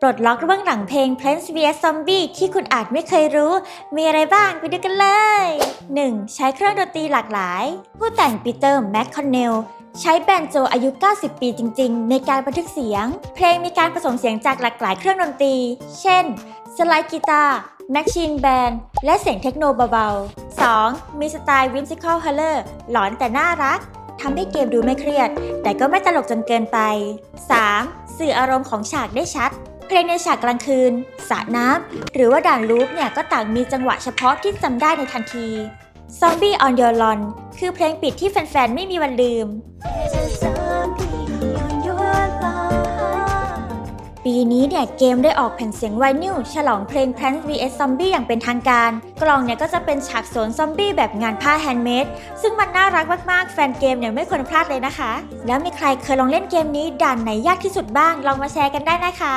ปลดล็อกเบื้องหลังเพลง Plants vs Zombie ที่คุณอาจไม่เคยรู้ มีอะไรบ้างไปดูกันเลย 1. ใช้เครื่องดนตรีหลากหลาย ผู้แต่งปีเตอร์แมคคอนเนลใช้แบนโจอายุ 90 ปีจริง ๆ ในการบันทึกเสียง เพลงมีการผสมเสียงจากหลากหลายเครื่องดนตรี เช่น สไลด์กีตาร์แมชชีนแบนและเสียงเทคโนเบาๆ 2. มีสไตล์วิมซิคอลฮัลเลอร์หลอนแต่น่ารักทำให้เกมดูไม่เครียด แต่ก็ไม่ตลกจนเกินไป 3. สื่ออารมณ์ของฉากได้ชัด เพลงในฉากกลางคืนสระน้ำ หรือว่าด่านลูปเนี่ยก็ต่างมีจังหวะเฉพาะที่จำได้ในทันที Zombie on Your Lawn คือเพลงปิดที่แฟนๆ ไม่มีวันลืม ปีนี้เนี่ยเกมได้ออกแผ่นเสียงไวนิลฉลองเพลง Plants vs Zombie อย่างเป็นทางการ กล่องเนี่ยก็จะเป็นฉากสวนซอมบี้แบบงานผ้าแฮนด์เมด ซึ่งมันน่ารักมากๆ แฟนเกมเนี่ยไม่ควรพลาดเลยนะคะ แล้วมีใครเคยลองเล่นเกมนี้ด่านไหนยากที่สุดบ้าง ลองมาแชร์กันได้นะคะ